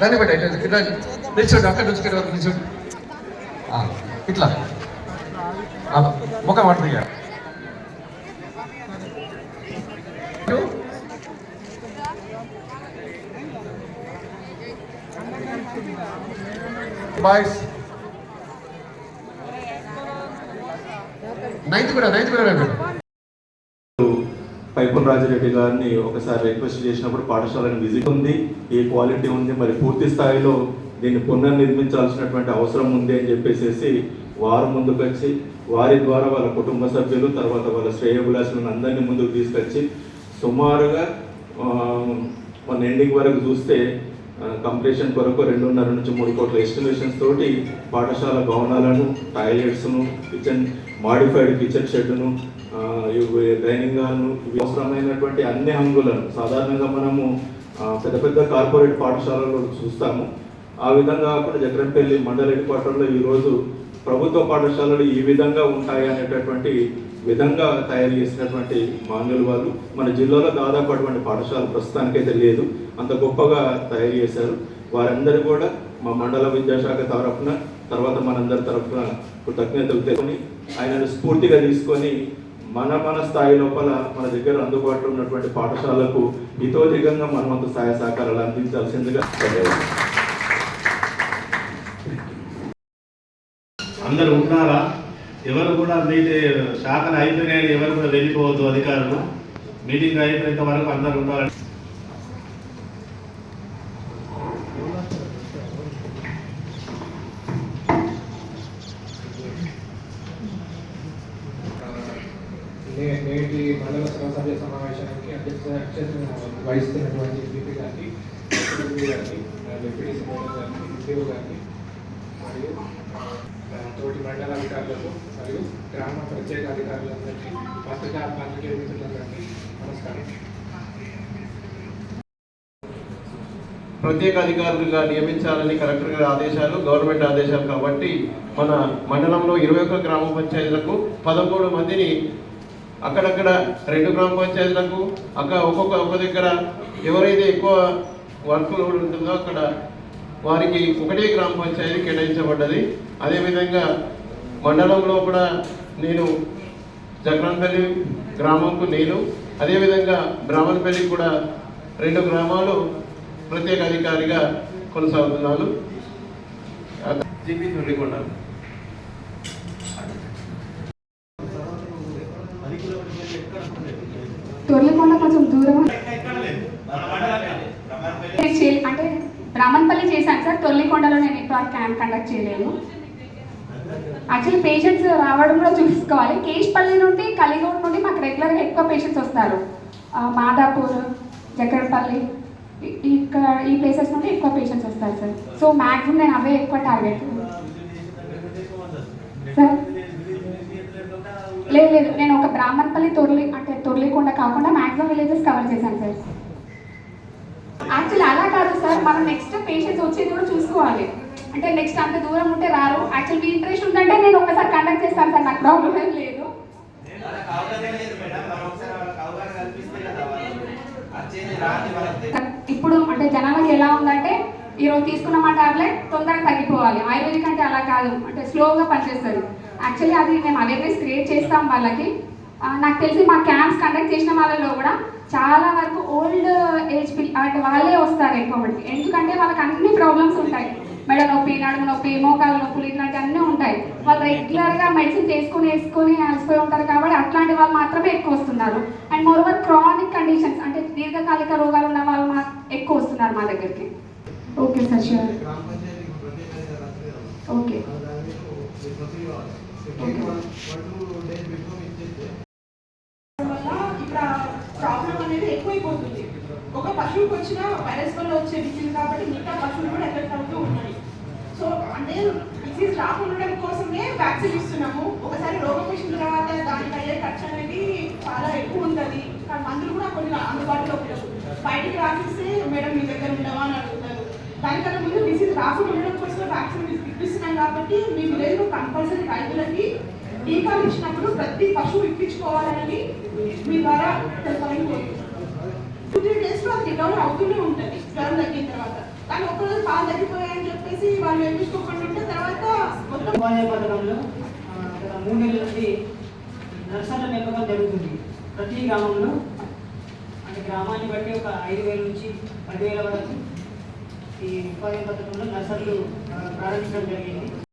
దాన్ని బట్టి ఇట్లా నిల్చోండి అక్కడ నుంచి ఇక్కడ వరకు నిల్చోండి. ఇట్లా. ముఖం పడుతుంది బాయ్స్. నైన్త్ కూడా నైన్త్ కూడా రండి. పైపుల రాజిరెడ్డి గారిని ఒకసారి రిక్వెస్ట్ చేసినప్పుడు పాఠశాలను విజిట్ ఉంది. ఏ క్వాలిటీ ఉంది? మరి పూర్తి స్థాయిలో దీన్ని పునర్నిర్మించాల్సినటువంటి అవసరం ఉంది అని చెప్పేసి వారు ముందుకు వచ్చి వారి ద్వారా వాళ్ళ కుటుంబ సభ్యులు తర్వాత వాళ్ళ శ్రేయభిలాషులను అందరినీ ముందుకు తీసుకొచ్చి సుమారుగా మన ఎండింగ్ వరకు చూస్తే కంప్లీషన్ కొరకు రెండున్నర నుంచి మూడు కోట్ల ఎస్టిమేషన్స్ తోటి పాఠశాల భవనాలను టాయిలెట్స్ను కిచెన్ మాడిఫైడ్ కిచెన్ షెడ్ను డైనింగ్ హాల్ను ఇవి అవసరమైనటువంటి అన్ని హంగులను సాధారణంగా మనము పెద్ద పెద్ద కార్పొరేట్ పాఠశాలలో చూస్తాము. ఆ విధంగా కాకుండా జగన్పల్లి మండల హెడ్ క్వార్టర్లో ఈరోజు ప్రభుత్వ పాఠశాలలు ఈ విధంగా ఉంటాయి అనేటటువంటి విధంగా తయారు చేసినటువంటి మాన్యులు వాళ్ళు మన జిల్లాలో దాదాపు అటువంటి పాఠశాల ప్రస్తుతానికైతే లేదు. అంత గొప్పగా తయారు చేశారు. వారందరూ కూడా మా మండల విద్యాశాఖ తరఫున తర్వాత మనందరి తరఫున కృతజ్ఞతలు తెలుసుకొని ఆయనను స్ఫూర్తిగా తీసుకొని మన మన స్థాయి లోపల మన దగ్గర అందుబాటులో ఉన్నటువంటి పాఠశాలకు హితోధికంగా మనం అంత సహాయ సహకారాలు అందించాల్సిందిగా అందరు అందరూ ఉన్నారా? ఎవరు కూడా మీటి శాఖలు అయిపోయినాయని ఎవరు కూడా వెళ్ళిపోవద్దు అధికారులు. మీటింగ్ అయిపోయేంత వరకు అందరు ఉండాలని మండల సభ్య సమావేశానికి అధ్యక్ష అధ్యక్షతను వహిస్తున్నటువంటి ఎంపీ గారికి ఎంపీ గారికి డిప్యూటీ సీఎం గారికి ఉద్యోగ గారికి మరియు తోటి మండల అధికారులకు మరియు గ్రామ ప్రత్యేక అధికారులందరికీ పత్రికా పత్రికే మిత్రులందరికీ నమస్కారం. ప్రత్యేక అధికారులుగా నియమించాలని కలెక్టర్ గారి ఆదేశాలు గవర్నమెంట్ ఆదేశాలు కాబట్టి మన మండలంలో ఇరవై ఒక్క గ్రామ పంచాయతీలకు పదకొండు మందిని అక్కడక్కడ రెండు గ్రామ పంచాయతీలకు అక్కడ ఒక్కొక్క ఒక దగ్గర ఎవరైతే ఎక్కువ వర్క్ లోడ్ ఉంటుందో అక్కడ వారికి ఒకటే గ్రామ పంచాయతీ కేటాయించబడ్డది. అదేవిధంగా మండలంలో కూడా నేను జగన్పల్లి గ్రామంకు నేను అదేవిధంగా బ్రాహ్మణపల్లి కూడా రెండు గ్రామాలు ప్రత్యేక అధికారిగా కొనసాగుతున్నాను. జీపీ తొలికొండ. వల్ల కొంచెం దూరం. అంటే బ్రాహ్మణపల్లి చేశాను సార్ తొల్లికొండలో నేను ఇంతవరకు క్యాంప్ కండక్ట్ చేయలేను యాక్చువల్లీ పేషెంట్స్ రావడం కూడా చూసుకోవాలి. కేష్పల్లి నుండి కలిగూడ నుండి మాకు రెగ్యులర్గా ఎక్కువ పేషెంట్స్ వస్తారు. మాదాపూర్ జక్కడపల్లి ఇక్కడ ఈ ప్లేసెస్ నుండి ఎక్కువ పేషెంట్స్ వస్తారు సార్. సో మ్యాక్సిమం నేను అవే ఎక్కువ టార్గెట్ సార్ లేదు లేదు. నేను ఒక బ్రాహ్మణపల్లి తొర్లి అంటే తొర్లికొండ కాకుండా మ్యాక్సిమం విలేజెస్ కవర్ చేశాను సార్. యాక్చువల్లీ అలా కాదు సార్ మనం నెక్స్ట్ పేషెంట్స్ వచ్చేది కూడా చూసుకోవాలి. అంటే నెక్స్ట్ అంత దూరం ఉంటే రారు. యాక్చువల్ మీ ఇంట్రెస్ట్ ఉందంటే నేను ఒకసారి కండక్ట్ చేస్తాను సార్ నాకు ప్రాబ్లం ఏం లేదు. ఇప్పుడు అంటే జనాలకి ఎలా ఉందంటే ఈ రోజు తీసుకున్న మా టాబ్లెట్ తొందరగా తగ్గిపోవాలి. ఆయుర్వేదిక్ అంటే అలా కాదు. అంటే స్లోగా పనిచేస్తుంది. యాక్చువల్లీ అది మేము అవేర్నెస్ క్రియేట్ చేస్తాం వాళ్ళకి. నాకు తెలిసి మా క్యాంప్స్ కండక్ట్ చేసిన వాళ్ళలో కూడా చాలా వరకు ఓల్డ్ ఏజ్ అంటే వాళ్ళే వస్తారు ఎక్కువ మంది. ఎందుకంటే వాళ్ళకి అన్ని ప్రాబ్లమ్స్ ఉంటాయి. మెడ నొప్పి నడుము నొప్పి మోకాలు నొప్పులు ఇట్లాంటి అన్నీ ఉంటాయి. వాళ్ళు రెగ్యులర్గా మెడిసిన్ చేసుకుని వేసుకొని అలసిపోయి ఉంటారు కాబట్టి అట్లాంటి వాళ్ళు మాత్రమే ఎక్కువ వస్తున్నారు. And more over chronic conditions అంటే దీర్ఘకాలిక రోగాలు ఉన్న వాళ్ళు మా ఎక్కువ వస్తున్నారు మా దగ్గరికి. ఓకే సార్ షూర్ రాత్రి ఓకే వల్ల ఇక్కడ ప్రాబ్లం అనేది ఎక్కువైపోతుంది ఒక పశువుకి వచ్చిన వైరస్ వల్ల వచ్చే డిసీజ్ కాబట్టి మిగతా పశువులు కూడా ఎఫెక్ట్ అవుతూ ఉన్నాయి. సో అంటే డిసీజ్ రాకుండా కోసమే వ్యాక్సిన్ ఇస్తున్నాము. ఒకసారి రోగం వచ్చిన తర్వాత దానికి అయ్యే ఖర్చు అనేది చాలా ఎక్కువ ఉంటుంది. కానీ మందులు కూడా కొన్ని అందుబాటులో ఉండవు బయటికి రాసిస్తే మేడం మీ దగ్గర ఉండవా? అని అడుగుతారు. దానికన్నా ముందు డిసీజ్ రాకుండా ఉండడం కోసం వ్యాక్సిన్ ఇప్పిస్తున్నాం కాబట్టి మీ విలేజ్లో కంపల్సరీ రైతులకి టీకాలు ఇచ్చినప్పుడు ప్రతి పశువు ఇప్పించుకోవాలని మీ ద్వారా తెలుపాలని కోరుతున్నాను టూ త్రీ డేస్లో అది రికవర్ అవుతూనే ఉంటుంది. జ్వరం తగ్గిన తర్వాత. కానీ ఒకరోజు పాలు తగ్గిపోయాయని చెప్పేసి వాళ్ళు వేయించుకోకుండా ఉంటే తర్వాత మొత్తం పథకంలో మూడు నెలల నుంచి నర్సర్ల పెంపకం జరుగుతుంది. ప్రతి గ్రామంలో అంటే గ్రామాన్ని బట్టి ఒక ఐదు వేల నుంచి పదివేల వరకు ఈ ఉపాధ్యాయ పథకంలో నర్సర్లు ప్రారంభించడం జరిగింది.